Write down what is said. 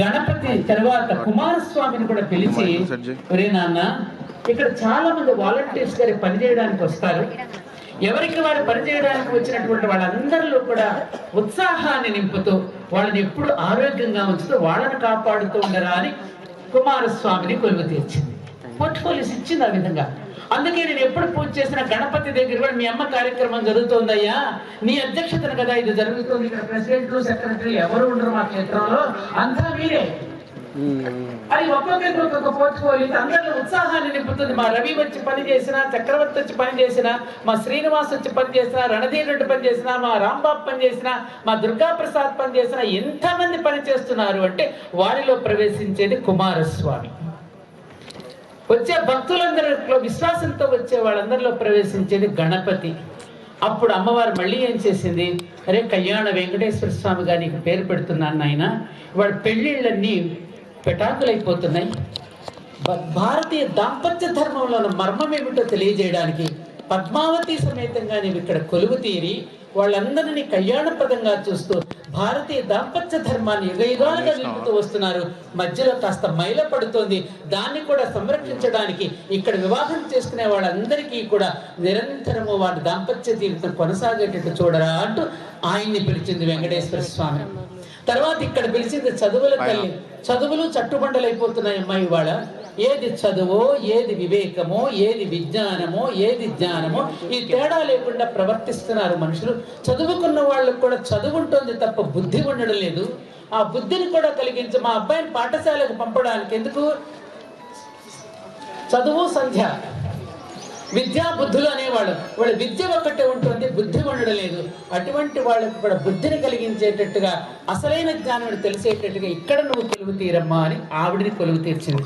గణపతి తర్వాత కుమారస్వామిని కూడా పిలిచి ఒరే నాన్న ఇక్కడ చాలా మంది వాలంటీర్స్ గారి పనిచేయడానికి వస్తారు. ఎవరికి వారు పనిచేయడానికి వచ్చినటువంటి వాళ్ళందరిలో కూడా ఉత్సాహాన్ని నింపుతూ వాళ్ళని ఎప్పుడు ఆరోగ్యంగా ఉంచుతూ వాళ్ళని కాపాడుతూ ఉండరా అని కుమారస్వామిని కొలువు తీర్చింది. పోర్ట్ఫోలియోస్ ఇచ్చింది ఆ విధంగా. అందుకే నేను ఎప్పుడు పూజ చేసిన గణపతి దగ్గర కూడా మీ అమ్మ కార్యక్రమం జరుగుతోందయ్యా. నీ అధ్యక్షతన కదా ఇది జరుగుతుంది. ఇక్కడ ప్రెసిడెంట్ సెక్రటరీ ఎవరు ఉండరు మా క్షేత్రంలో. అంతా మీరే. అది ఒక్కొక్కరికి ఒక్కొక్క పోర్ట్ఫోలియో అందరిలో ఉత్సాహాన్ని నింపుతుంది. మా రవి వచ్చి పని చేసినా చక్రవర్తి వచ్చి పని చేసినా మా శ్రీనివాస్ వచ్చి పని చేసిన రణధీర్ రెడ్డి పని చేసినా మా రాంబాబు పని చేసినా మా దుర్గా ప్రసాద్ పని చేసినా ఎంతమంది పని చేస్తున్నారు అంటే వారిలో ప్రవేశించేది కుమారస్వామి. వచ్చే భక్తులందరిలో విశ్వాసంతో వచ్చే వాళ్ళందరిలో ప్రవేశించేది గణపతి. అప్పుడు అమ్మవారు మళ్ళీ ఏం చేసింది? అరే కళ్యాణ వెంకటేశ్వర స్వామి గారికి పేరు పెడుతున్నాను నాయన. వాడి పెళ్ళిళ్ళన్నీ పెటాకులైపోతున్నాయి. భ- భారతీయ దాంపత్య ధర్మంలో ఉన్న మర్మం ఏమిటో తెలియజేయడానికి పద్మావతి సమేతంగా నేను ఇక్కడ కొలువు తీరి వాళ్ళందరినీ కళ్యాణప్రదంగా చూస్తూ భారతీయ దాంపత్య ధర్మాన్ని యుగ యుగాలుగా నిలుపుతూ వస్తున్నారు. మధ్యలో కాస్త మైల పడుతోంది. దాన్ని కూడా సంరక్షించడానికి ఇక్కడ వివాహం చేసుకునే వాళ్ళందరికీ కూడా నిరంతరము వారి దాంపత్య జీవితం కొనసాగేటట్టు చూడరా అంటూ ఆయన్ని పిలిచింది వెంకటేశ్వర స్వామి. తర్వాత ఇక్కడ పిలిచింది చదువుల తల్లి. చదువులు చట్టుబండలైపోతున్నాయి అమ్మాయి ఇవాళ. ఏది చదువో ఏది వివేకమో ఏది విజ్ఞానమో ఏది జ్ఞానమో ఈ తేడా లేకుండా ప్రవర్తిస్తున్నారు మనుషులు. చదువుకున్న వాళ్ళకు కూడా చదువు ఉంటుంది తప్ప బుద్ధి ఉండడం లేదు. ఆ బుద్ధిని కూడా కలిగించి మా అబ్బాయిని పాఠశాలకు పంపడానికి ఎందుకు? చదువు సంధ్య. విద్యా బుద్ధులు అనేవాళ్ళు. వాళ్ళ విద్య ఒక్కటే ఉంటుంది బుద్ధి ఉండడం లేదు. అటువంటి వాళ్ళకు కూడా బుద్ధిని కలిగించేటట్టుగా అసలైన జ్ఞానం తెలిసేటట్టుగా ఇక్కడ నువ్వు కొలువు తీరమ్మా అని ఆవిడిని కొలువు తీర్చింది.